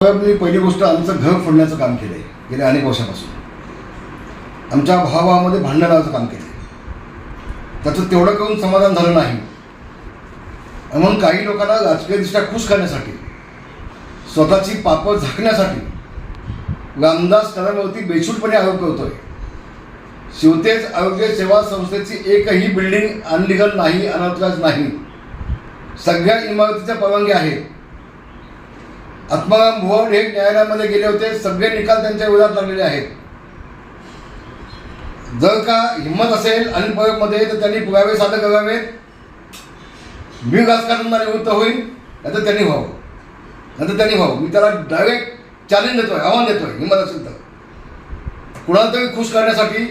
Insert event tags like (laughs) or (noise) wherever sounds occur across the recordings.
मी पहिली गोष्ट आमचं घर फोडण्याचं काम केलं आहे गेल्या अनेक वर्षापासून. आमच्या भावामध्ये भांडणाचं काम केलं त्याचं तेवढं करून समाधान झालं नाही. म्हणून काही लोकांना राजकीयदृष्ट्या खुश करण्यासाठी स्वतःची पापं झाकण्यासाठी रामदास कदमवरती बेछूटपणे आरोप करतोय. शिवतेज आरोग्य सेवा संस्थेची एकही बिल्डिंग अनलिगल नाही अनऑथराईज नाही. सगळ्या इमारतीच्या परवानगी आहेत आत्माराम भुवन हे न्यायालयामध्ये गेले होते. सगळे निकाल त्यांच्या विरोधात लागलेले आहेत. जर का हिंमत असेल अनिल परबमध्ये तर त्यांनी पुरावे सादर करावेत मी राजकारणाला निवृत्त होईल नाहीतर त्यांनी व्हावं. नंतर त्यांनी व्हावं. मी त्याला डायरेक्ट चॅलेंज देतोय आव्हान देतोय हिंमत असेल तर. कुणाला तरी खुश करण्यासाठी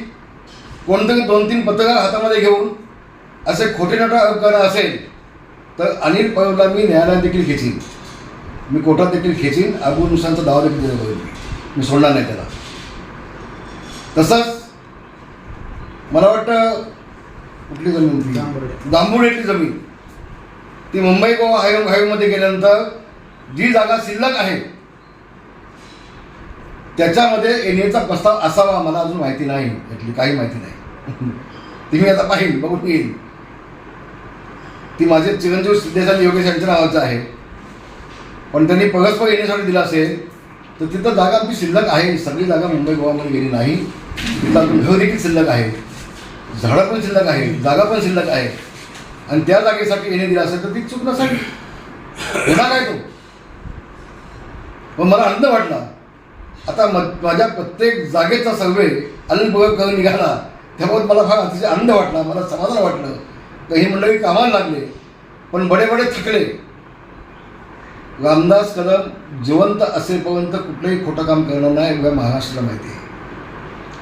कोणतरी दोन तीन पत्रकार हातामध्ये घेऊन असे खोटे नाटक आरोप करणं असेल तर अनिल परबला मी न्यायालयात देखील खेचीन मी कोर्टात देखील खेचीन अबू नुसांचा दावा देखील दिला होईल मी सोडणार नाही त्याला. तसंच मला वाटतं कुठली जमीन ती जांभुर्डे. जांभुर्डेतली जमीन. ती मुंबई गोवा हायवे हायवेमध्ये गेल्यानंतर जी जागा शिल्लक आहे त्याच्यामध्ये येण्याचा प्रस्ताव असावा मला अजून माहिती नाही. यातली काही माहिती नाही. (laughs) ती मी आता पाहिन बघून येईल ती माझे चिरंजीव सिद्धेशाली योगेश यांच्या नावाचं आहे. पण त्यांनी परस्पर येण्यासाठी दिलं असेल तर तिथं जागा आमची शिल्लक आहे. सगळी जागा मुंबई गोवामध्ये गेली नाही. तिथं अजून घर देखील शिल्लक आहे. झाडं पण शिल्लक आहे. जागा पण शिल्लक आहे. आणि त्या जागेसाठी येणे दिलं असेल तर ती चूक नसावी. होणार आहे तो. पण मला आनंद वाटला. आता म माझ्या प्रत्येक जागेचा सर्वे अनिल करून निघाला. त्यामुळे मला फार अतिशय आनंद वाटला. मला समाधान वाटलं. तर हे मंडळी कामाला लागले. पण बडे बडे थकले. रामदास कदम जिवंत असेपर्यंत कुठलंही खोटं काम करणार नाही उभ्या महाराष्ट्राला माहिती आहे.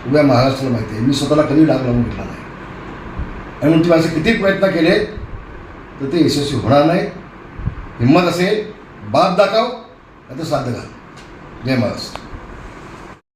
उभ्या महाराष्ट्राला माहिती आहे. मी स्वतःला कधी डाग लावून घेतला नाही. आणि म्हणून तुम्ही असे किती प्रयत्न केले तर ते यशस्वी होणार नाही. हिंमत असेल बाप दाखव आता साध्य घाल. जय महाराष्ट्र.